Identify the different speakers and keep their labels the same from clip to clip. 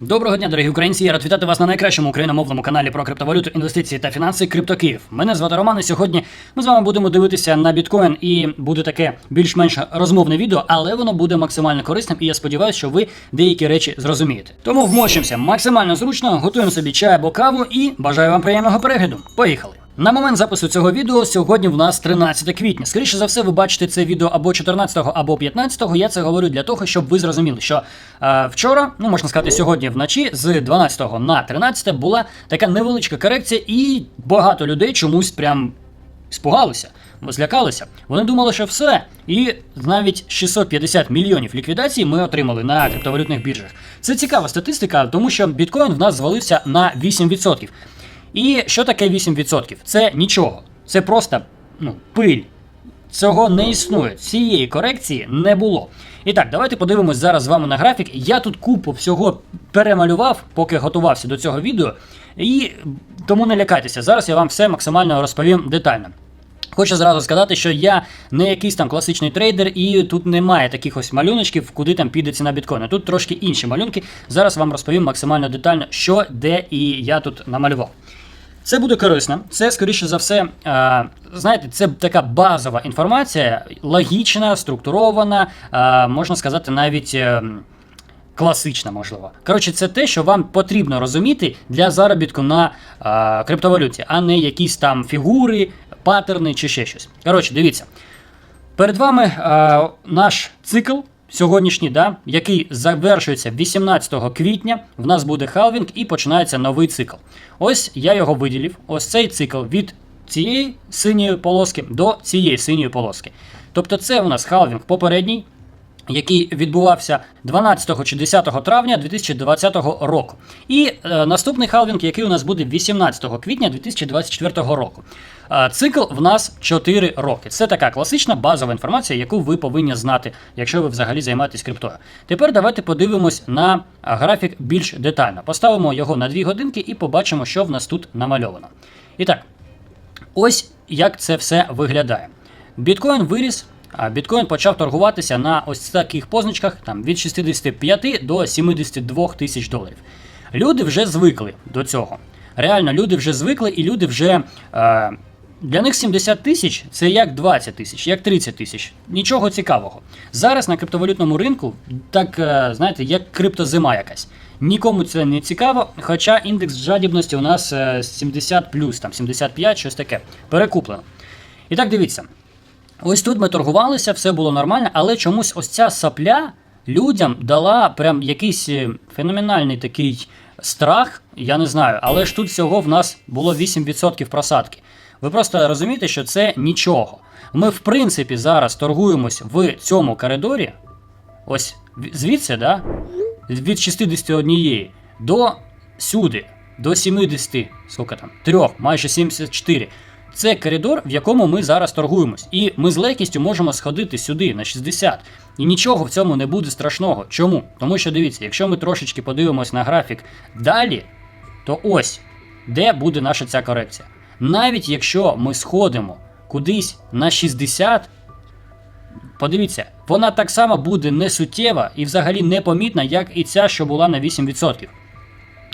Speaker 1: Доброго дня, дорогі українці. Я рад вітати вас на найкращому україномовному каналі про криптовалюту, інвестиції та фінанси Криптокиїв. Мене звати Роман, і сьогодні ми з вами будемо дивитися на біткоін, і буде таке більш-менш розмовне відео, але воно буде максимально корисним, і я сподіваюся, що ви деякі речі зрозумієте. Тому вмочимося максимально зручно, готуємо собі чай або каву і бажаю вам приємного перегляду. Поїхали! На момент запису цього відео сьогодні в нас 13 квітня. Скоріше за все, ви бачите це відео або 14 або 15 Я це говорю для того, щоб ви зрозуміли, що е, вчора, ну можна сказати, сьогодні вночі, з 12 на 13 була така невеличка корекція, і багато людей чомусь прям спугалися, злякалися. Вони думали, що все. І навіть 650 мільйонів ліквідацій ми отримали на криптовалютних біржах. Це цікава статистика, тому що біткоін в нас звалився на 8%. І що таке 8%? Це нічого. Це просто ну, пиль. Цього не існує. Цієї корекції не було. І так, давайте подивимось зараз з вами на графік. Я тут купу всього перемалював, поки готувався до цього відео. І тому не лякайтеся. Зараз я вам все максимально розповім детально. Хочу зразу сказати, що я не якийсь там класичний трейдер, і тут немає таких ось малюночків, куди там піде ціна біткоїна. Тут трошки інші малюнки. Зараз вам розповім максимально детально, що, де і я тут намалював. Це буде корисно. Це, скоріше за все, е, знаєте, це така базова інформація, логічна, структурована, е, можна сказати, навіть. е, Класична, можливо. Коротше, це те, що вам потрібно розуміти для заробітку на е, криптовалюті, а не якісь там фігури, паттерни чи ще щось. Коротше, дивіться. Перед вами е, наш цикл сьогоднішній, да, який завершується 18 квітня. В нас буде халвінг і починається новий цикл. Ось я його виділив. Ось цей цикл від цієї синьої полоски до цієї синьої полоски. Тобто, це у нас халвінг попередній. Який відбувався 12 чи 10 травня 2020 року. І е, наступний халвінг, який у нас буде 18 квітня 2024 року. Е, цикл в нас 4 роки. Це така класична базова інформація, яку ви повинні знати, якщо ви взагалі займаєтесь криптою. Тепер давайте подивимось на графік більш детально. Поставимо його на 2 годинки і побачимо, що в нас тут намальовано. І так, ось як це все виглядає. Біткоін виріс. Біткоін почав торгуватися на ось таких позначках там від 65 до 72 тисяч доларів. Люди вже звикли до цього. Реально, люди вже звикли, і люди вже. Е, для них 70 тисяч це як 20 тисяч, як 30 тисяч. Нічого цікавого. Зараз на криптовалютному ринку, так е, знаєте, як криптозима якась. Нікому це не цікаво, хоча індекс жадібності у нас е, 70 там 75, щось таке. Перекуплено. І так дивіться. Ось тут ми торгувалися, все було нормально, але чомусь ось ця сапля людям дала прям якийсь е, феноменальний такий страх, я не знаю, але ж тут всього в нас було 8% просадки. Ви просто розумієте, що це нічого. Ми, в принципі, зараз торгуємось в цьому коридорі, ось звідси, да, від 61 до сюди, до 70, скільки там, 3, майже 74. Це коридор, в якому ми зараз торгуємось. І ми з легкістю можемо сходити сюди на 60. І нічого в цьому не буде страшного. Чому? Тому що дивіться, якщо ми трошечки подивимось на графік далі, то ось де буде наша ця корекція. Навіть якщо ми сходимо кудись на 60, подивіться, вона так само буде не суттєва і взагалі непомітна, як і ця, що була на 8%.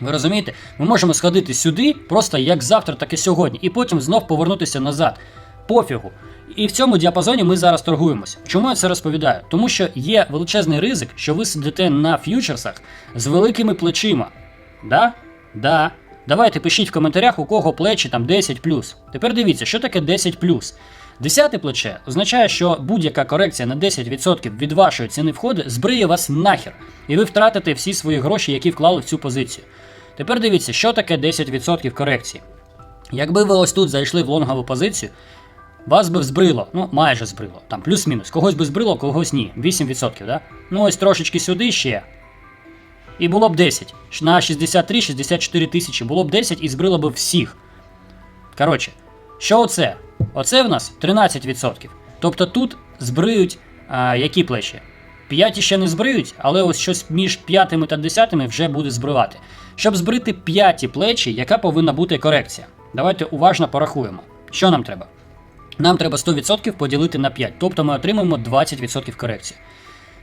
Speaker 1: Ви розумієте? Ми можемо сходити сюди, просто як завтра, так і сьогодні, і потім знов повернутися назад. Пофігу. І в цьому діапазоні ми зараз торгуємося. Чому я це розповідаю? Тому що є величезний ризик, що ви сидите на ф'ючерсах з великими плечима. Да? Да. Давайте пишіть в коментарях, у кого плечі там 10 Тепер дивіться, що таке 10 Десяте плече означає, що будь-яка корекція на 10% від вашої ціни входу збриє вас нахер, і ви втратите всі свої гроші, які вклали в цю позицію. Тепер дивіться, що таке 10% корекції. Якби ви ось тут зайшли в лонгову позицію, вас би збрило, ну майже збрило, там плюс-мінус. Когось би збрило, когось ні. 8%, да? Ну ось трошечки сюди ще. І було б 10. На 63-64 тисячі було б 10 і збрило б всіх. Коротше, що оце? Оце в нас 13%. Тобто тут збриють а, які плечі? П'яті ще не збриють, але ось щось між п'ятими та десятими вже буде збривати. Щоб збрити п'яті плечі, яка повинна бути корекція? Давайте уважно порахуємо. Що нам треба? Нам треба 100% поділити на 5, тобто ми отримаємо 20% корекції.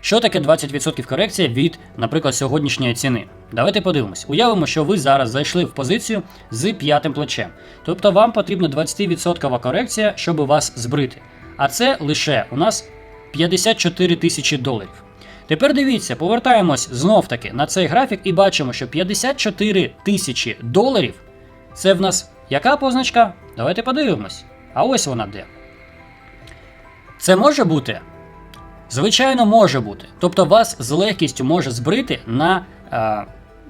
Speaker 1: Що таке 20% корекція від, наприклад, сьогоднішньої ціни? Давайте подивимось. Уявимо, що ви зараз зайшли в позицію з п'ятим плечем. Тобто вам потрібна 20% корекція, щоб вас збрити. А це лише у нас 54 тисячі доларів. Тепер дивіться, повертаємось знов таки на цей графік і бачимо, що 54 тисячі доларів це в нас яка позначка? Давайте подивимось. А ось вона де. Це може бути? Звичайно, може бути. Тобто вас з легкістю може збрити на. Е,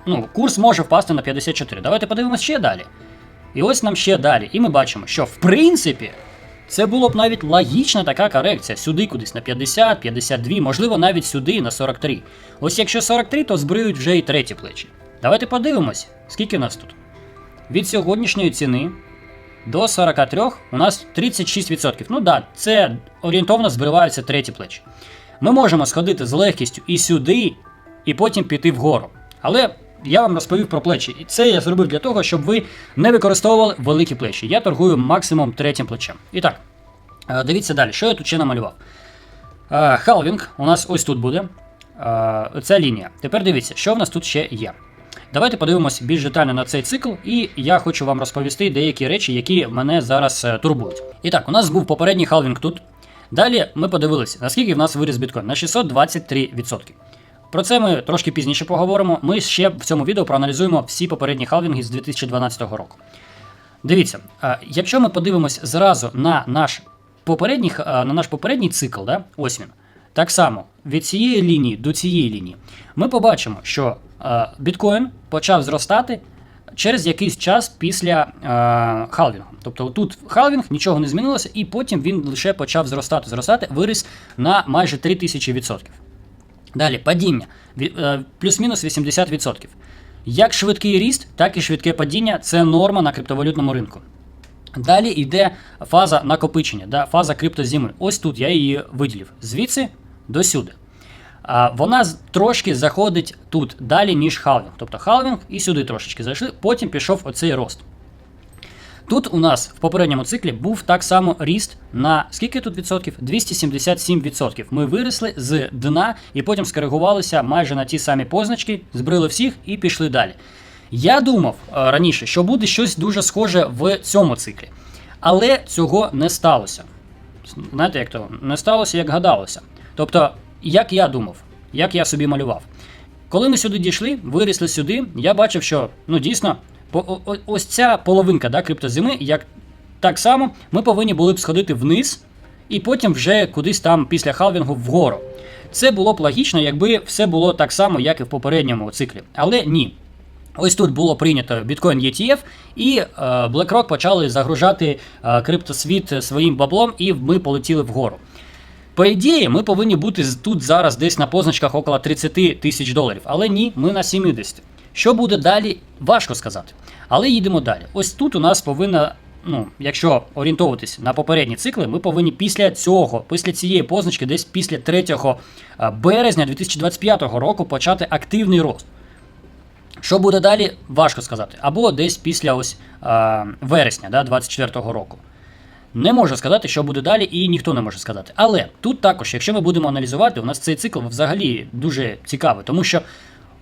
Speaker 1: ну, курс може впасти на 54. Давайте подивимось ще далі. І ось нам ще далі. І ми бачимо, що в принципі це було б навіть логічна така корекція. Сюди кудись на 50, 52, можливо, навіть сюди на 43. Ось якщо 43, то збриють вже і треті плечі. Давайте подивимось, скільки нас тут. Від сьогоднішньої ціни до 43 у нас 36%. Ну да, це орієнтовно збриваються треті плечі. Ми можемо сходити з легкістю і сюди, і потім піти вгору. Але я вам розповів про плечі. І це я зробив для того, щоб ви не використовували великі плечі. Я торгую максимум третім плечем. І так, е, дивіться далі, що я тут ще намалював. Е, Халвінг у нас ось тут буде. Е, Ця лінія. Тепер дивіться, що в нас тут ще є. Давайте подивимося більш детально на цей цикл, і я хочу вам розповісти деякі речі, які мене зараз турбують. І так, у нас був попередній халвінг тут. Далі ми подивилися, наскільки в нас виріс біткоін на 623%. Про це ми трошки пізніше поговоримо. Ми ще в цьому відео проаналізуємо всі попередні халвінги з 2012 року. Дивіться, якщо ми подивимось зразу на наш попередній, на наш попередній цикл, да, ось він. Так само від цієї лінії до цієї лінії ми побачимо, що біткоін почав зростати через якийсь час після е, халвінгу. Тобто тут халвінг, нічого не змінилося, і потім він лише почав зростати, зростати, виріс на майже 3000%. Далі падіння плюс-мінус 80%. Як швидкий ріст, так і швидке падіння це норма на криптовалютному ринку. Далі йде фаза накопичення, да, фаза криптозими. Ось тут я її виділив. Звідси до сюди. Вона трошки заходить тут далі, ніж халвінг. Тобто халвінг і сюди трошечки зайшли, потім пішов оцей рост. Тут у нас в попередньому циклі був так само ріст на скільки тут відсотків? 277%. Ми виросли з дна і потім скоригувалися майже на ті самі позначки, збрили всіх і пішли далі. Я думав е, раніше, що буде щось дуже схоже в цьому циклі. Але цього не сталося. Знаєте, як то не сталося, як гадалося. Тобто, як я думав, як я собі малював. Коли ми сюди дійшли, вирісли сюди, я бачив, що ну дійсно ось ця половинка да, криптозими, як так само ми повинні були б сходити вниз і потім вже кудись там після халвінгу вгору. Це було б логічно, якби все було так само, як і в попередньому циклі. Але ні. Ось тут було прийнято Bitcoin ETF, і е, BlackRock почали загружати е, криптосвіт своїм баблом, і ми полетіли вгору. По ідеї, ми повинні бути тут зараз десь на позначках около 30 тисяч доларів, але ні, ми на 70. Що буде далі, важко сказати. Але їдемо далі. Ось тут у нас повинна, ну, якщо орієнтовуватись на попередні цикли, ми повинні після цього, після цієї позначки, десь після 3 березня 2025 року почати активний рост. Що буде далі, важко сказати. Або десь після ось а, вересня да, 2024 року. Не можу сказати, що буде далі, і ніхто не може сказати. Але тут також, якщо ми будемо аналізувати, у нас цей цикл взагалі дуже цікавий, тому що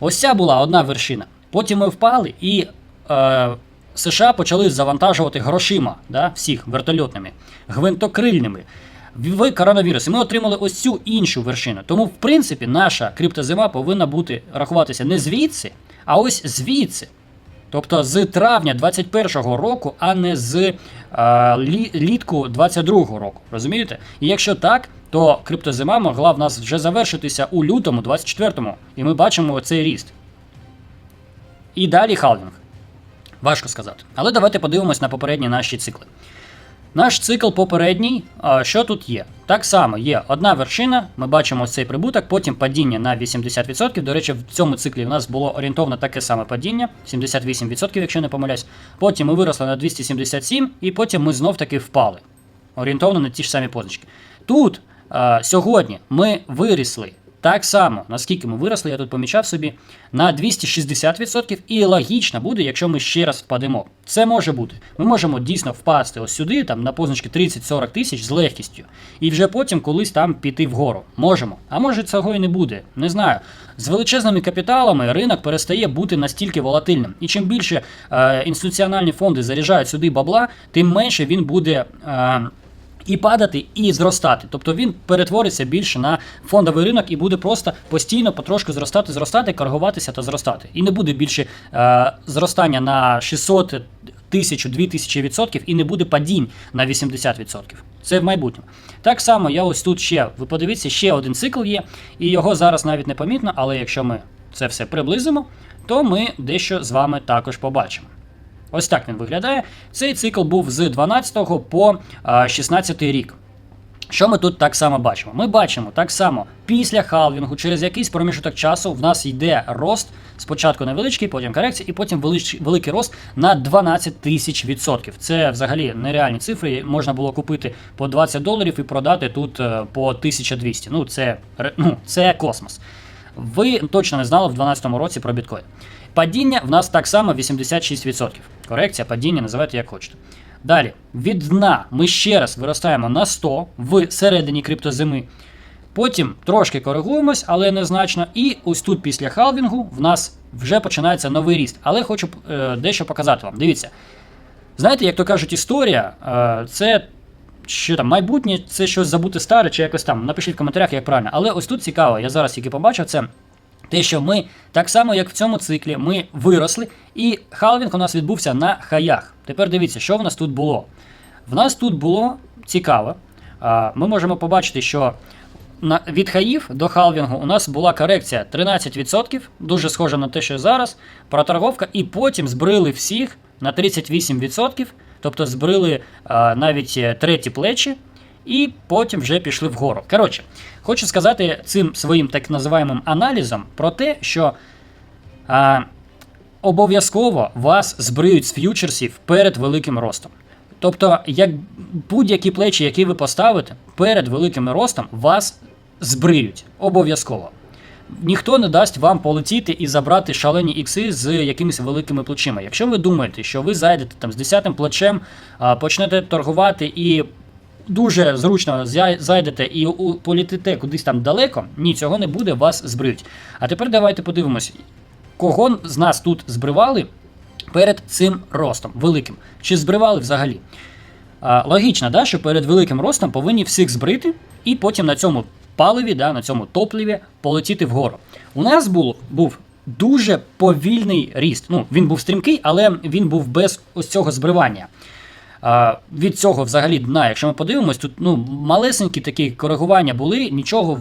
Speaker 1: ось ця була одна вершина. Потім ми впали, і е, США почали завантажувати грошима да, всіх вертольотними, гвинтокрильними в коронавірус. І ми отримали ось цю іншу вершину. Тому, в принципі, наша криптозима повинна бути рахуватися не звідси, а ось звідси. Тобто з травня 2021 року, а не з лі, літку 2022 року. Розумієте? І якщо так, то криптозима могла в нас вже завершитися у лютому 24-му, і ми бачимо цей ріст. І далі халвінг. Важко сказати. Але давайте подивимось на попередні наші цикли. Наш цикл попередній, що тут є? Так само є одна вершина, ми бачимо цей прибуток, потім падіння на 80%. До речі, в цьому циклі в нас було орієнтовно таке саме падіння, 78%, якщо не помиляюсь. Потім ми виросли на 277, і потім ми знов таки впали. Орієнтовно на ті ж самі позначки. Тут сьогодні ми вирісли Так само, наскільки ми виросли, я тут помічав собі на 260%, і логічно буде, якщо ми ще раз впадемо. Це може бути. Ми можемо дійсно впасти ось сюди, там на позначки 30-40 тисяч з легкістю, і вже потім колись там піти вгору. Можемо. А може цього і не буде. Не знаю. З величезними капіталами ринок перестає бути настільки волатильним. І чим більше е, інституціональні фонди заряджають сюди бабла, тим менше він буде. Е, і падати, і зростати. Тобто він перетвориться більше на фондовий ринок і буде просто постійно потрошку зростати, зростати, коригуватися та зростати. І не буде більше е, зростання на 600 тисячу, 2000 відсотків, і не буде падінь на 80 відсотків. Це в майбутньому. Так само я ось тут ще, ви подивіться, ще один цикл є, і його зараз навіть не помітно, але якщо ми це все приблизимо, то ми дещо з вами також побачимо. Ось так він виглядає. Цей цикл був з 12 по 16 рік. Що ми тут так само бачимо? Ми бачимо так само після халвінгу, через якийсь проміжок часу в нас йде рост, спочатку невеличкий, потім корекція, і потім великий рост на 12 тисяч відсотків. Це взагалі нереальні цифри. Можна було купити по 20 доларів і продати тут е, по 1200. Ну, це, ну, це космос. Ви точно не знали в 2012 році про біткоін. Падіння в нас так само 86%. Корекція, падіння, називайте як хочете. Далі, від дна ми ще раз виростаємо на 100 в середині криптозими. Потім трошки коригуємось, але незначно. І ось тут після халвінгу в нас вже починається новий ріст. Але хочу е, дещо показати вам. Дивіться. Знаєте, як то кажуть, історія е, це що там, майбутнє, це щось забути старе чи якось там. Напишіть в коментарях, як правильно. Але ось тут цікаво, я зараз тільки побачив це. Те, що ми, так само, як в цьому циклі, ми виросли, і халвінг у нас відбувся на хаях. Тепер дивіться, що в нас тут було. В нас тут було цікаво. Ми можемо побачити, що від хаїв до халвінгу у нас була корекція 13%, дуже схожа на те, що зараз, проторговка, і потім збрили всіх на 38%, тобто збрили навіть е, треті плечі і потім вже пішли вгору. Коротше, хочу сказати цим своїм так називаємим аналізом про те, що а, обов'язково вас збриють з ф'ючерсів перед великим ростом. Тобто, як будь-які плечі, які ви поставите перед великим ростом, вас збриють. Обов'язково. Ніхто не дасть вам полетіти і забрати шалені ікси з якимись великими плечима. Якщо ви думаєте, що ви зайдете там з 10 плечем, почнете торгувати і дуже зручно зайдете і політите кудись там далеко, ні, цього не буде, вас збриють. А тепер давайте подивимось, кого з нас тут збривали перед цим ростом великим. Чи збривали взагалі? А, Логічно, да, що перед великим ростом повинні всіх збрити, і потім на цьому паливі, да, на цьому топливі полетіти вгору. У нас був, був дуже повільний ріст. Ну, Він був стрімкий, але він був без ось цього збривання. Від цього взагалі дна, якщо ми подивимось, тут ну, малесенькі такі коригування були, нічого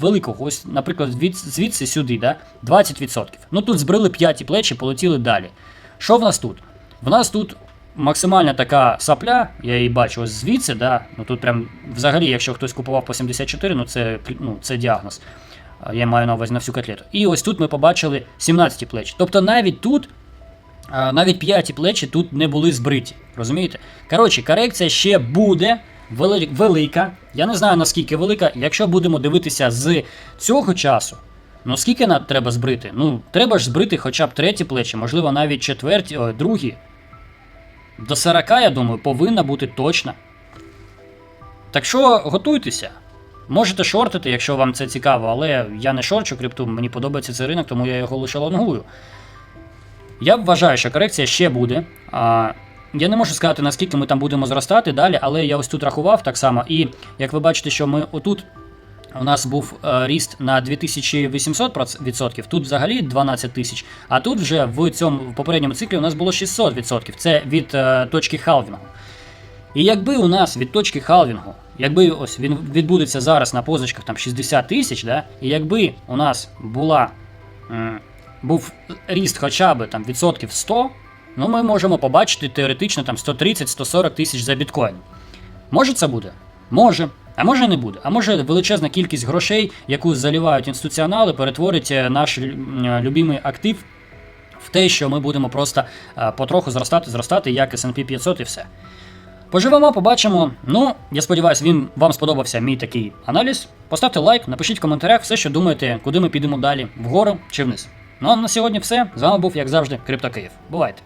Speaker 1: великого. Ось, наприклад, від, звідси сюди, да, 20%. Ну тут збрили п'яті плечі, полетіли далі. Що в нас тут? В нас тут максимальна така сапля, я її бачу ось звідси. да, ну Тут прям взагалі, якщо хтось купував по 74, ну це ну, це діагноз. Я маю на увазі на всю котлету. І ось тут ми побачили 17 плеч. Тобто навіть тут навіть п'яті плечі тут не були збриті. Розумієте? Коротше, корекція ще буде велика. Я не знаю наскільки велика. Якщо будемо дивитися з цього часу, ну скільки нам треба збрити? Ну, треба ж збрити хоча б треті плечі, можливо, навіть четверті, о, другі. До 40, я думаю, повинна бути точно. Так що готуйтеся. Можете шортити, якщо вам це цікаво, але я не шорчу крипту, мені подобається цей ринок, тому я його лише лонгую. Я вважаю, що корекція ще буде. А, Я не можу сказати, наскільки ми там будемо зростати далі, але я ось тут рахував так само. І як ви бачите, що ми отут. У нас був е, ріст на 2800%, тут взагалі 12 тисяч, а тут вже в цьому в попередньому циклі у нас було 600%. Це від е, точки халвінгу. І якби у нас від точки халвінгу, якби ось він відбудеться зараз на позичках там 60 тисяч, да, і якби у нас була був ріст хоча б там відсотків 100, ну ми можемо побачити теоретично там 130-140 тисяч за біткоін. Може це буде? Може. А може не буде. А може величезна кількість грошей, яку заливають інституціонали, перетворить е, наш е, любимий актив в те, що ми будемо просто е, потроху зростати, зростати, як S&P 500 і все. Поживемо, побачимо. Ну, я сподіваюся, він вам сподобався мій такий аналіз. Поставте лайк, напишіть в коментарях все, що думаєте, куди ми підемо далі, вгору чи вниз. Ну а на сьогодні все. З вами був, як завжди, Криптокиїв. Бувайте!